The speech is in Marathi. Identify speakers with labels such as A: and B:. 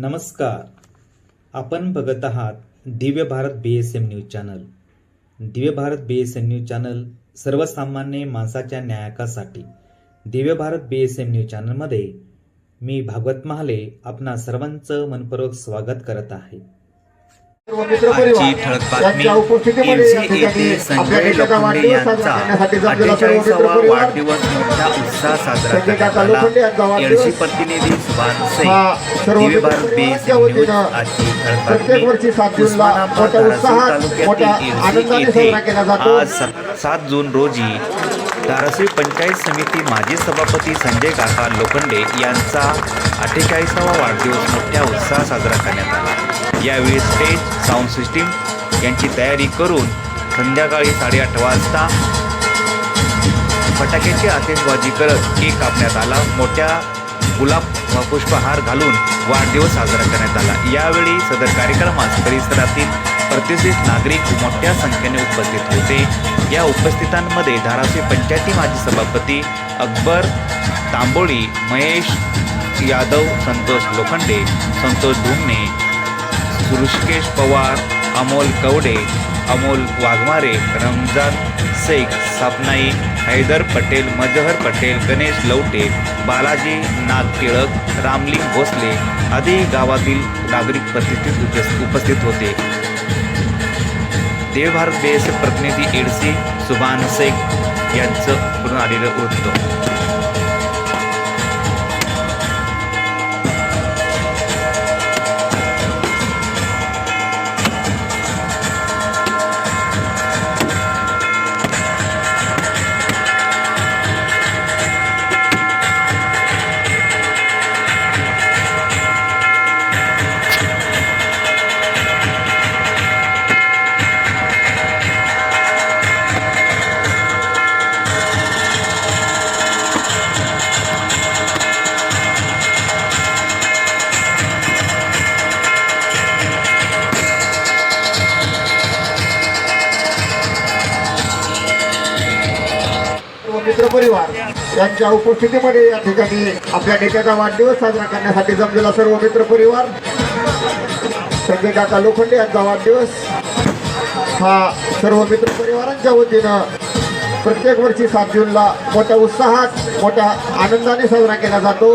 A: नमस्कार. आपण बघत आहात Divya Bharat B S M news channel. Divya Bharat B S M news channel सर्वसामान्य माणसाच्या न्यायकासाठी Divya Bharat B S M news चॅनलमध्ये मी भागवत महाले आपणा सर्वांचं मनपूर्वक स्वागत करत आहे.
B: आजची ठळक बातमी एलसी येथे संजय लोखंडे यांचा अठ्ठेचाळीसावा वाढदिवस मोठ्या उत्साह साजरा करण्यात आला. प्रतिनिधी दिव्य भारत न्यूज आजची ठळक बातमी. उस्मानाबाद धाराशिव तालुक्यातील
C: केला
B: येथे. आज सात- सात जून रोजी धाराशिव पंचायत समिती माजी सभापती संजय काका लोखंडे यांचा अठ्ठेचाळीसावा वाढदिवस मोठ्या उत्साहात साजरा करण्यात आला. यावेळी स्टेज साऊंड सिस्टीम यांची तयारी करून संध्याकाळी साडेआठ वाजता फटाक्याची आतिषबाजी करत केक कापण्यात आला. मोठ्या गुलाब व पुष्पहार घालून वाढदिवस साजरा करण्यात आला. यावेळी सदर कार्यक्रमास परिसरातील प्रतिष्ठित नागरिक मोठ्या संख्येने उपस्थित होते. या उपस्थितांमध्ये धाराशिव पंचायती माजी सभापती अकबर तांबोळी महेश यादव संतोष लोखंडे संतोष धुमणे ऋषिकेश पवार अमोल कवडे अमोल वाघमारे रमजान शेख सपनाई हैदर पटेल मजहर पटेल गणेश लवटे बालाजी नाग टिळक रामलिंग भोसले आदी गावातील नागरिक प्रतिष्ठित उपस- उपस्थित होते. देवभारत बेस प्रतिनिधी एडसी सुभान शेख यांचं पूर्ण आलेलं वृत्त.
C: मित्रपरिवार यांच्या उपस्थितीमध्ये या ठिकाणी आपल्या नेत्याचा वाढदिवस साजरा करण्यासाठी जमलेला सर्व मित्रपरिवार संजय काका लोखंडे यांचा वाढदिवस हा सर्व मित्रपरिवारांच्या वतीनं प्रत्येक वर्षी सात जूनला मोठ्या उत्साहात मोठ्या आनंदाने साजरा केला जातो.